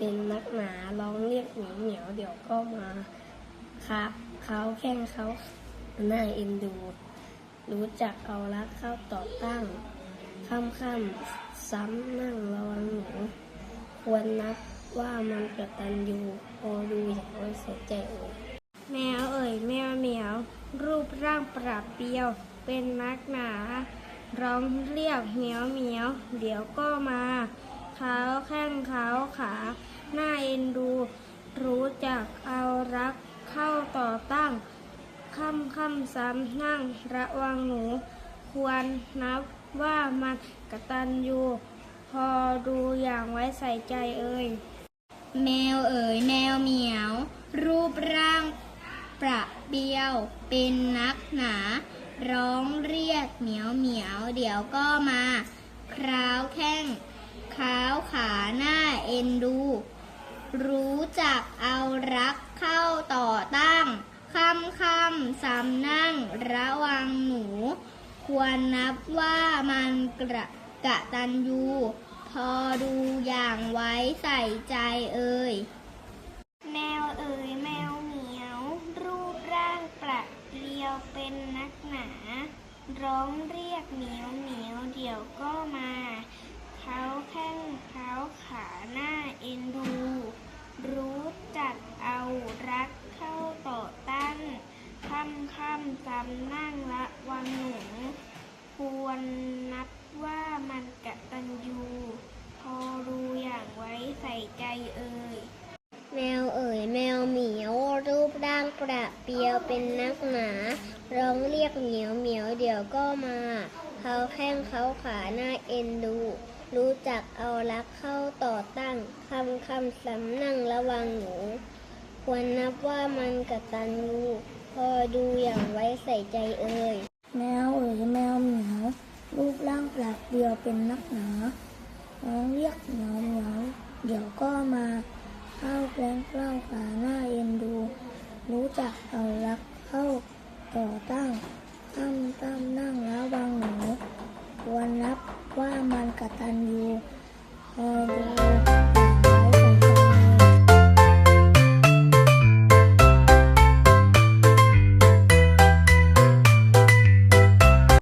ป็นนักหนาร้องเรียกเหมียวเดี๋ยวก็มาครับเขาแข้งเขาหน้าเอ็นดู รู้จักเอารักเข้าต่อตั้งค่ำค่ำซ้ำนั่งระวังหนูควรนับว่ามันกระตัญญูพอดูอย่างไว้เสียใจเอ่ยแมวเอ่ยแมวเหมียว รูปร่างปรับเปรียว เป็นนักหนา ร้องเรียกเหมียวเหมียว เดี๋ยวก็มา เท้าแข้งเท้าขาหน้าเอ็นดู รู้จักเอารักเข้าต่อตั้งค่ำค่ำซ้ำนั่งระวังหนู ควรนับว่ามันกระตัญญูพอดูอย่างไว้ใส่ใจเอ่ยแมวเอ๋ยแมวเหมียว รูปร่างประเบียวเป็นนักหนา ร้องเรียกเหมียวเหมียว เดี๋ยวก็มาคราวแข้ง ข้าขาหน้าเอ็นดู รู้จักเอารักเข้าต่อตั้งค่ำค่ำสำนั่งระวังหนู ควรนับว่ามันกระกะตันยูพอดูอย่างไว้ใส่ใจเอ่ยแมวเอ๋ยแมวเหมียว รูปร่างประเรียวเป็นนักหนา ร้องเรียกเหมียวเหมียวเดี๋ยวก็มาาขาหน้าเอ็นดู รู้จักเอารักเข้าต่อต้านค่ำค่ำจำนั่งละวังหนูควรนับว่ามันกะตันยูพอรู้อย่างไว้ใส่ใจเอ่ยแมวเอ๋ยแมวเหมียวรูปร่างประเปียวเป็นนักหนาร้องเรียกเหมียวเหมียวเดี๋ยวก็มาเขาแข้งเขาขาหน้าเอ็นดู รู้จักเอารักเข้าต่อตั้งคำคำสำนั่งระวังหนู ควรนับว่ามันกตัญญูพอดูอย่างไว้ใส่ใจเอ่ยแมวเอ๋ยแมวเหมียวรูปร่างแปลกเดียวเป็นนักหนาร้องเรียกเหมียวเหมียวเดี๋ยวก็มาเข้าแกล้งเล่าขาหน้าเอ็นดู รู้จักเอารักเข้าต่อตั้ง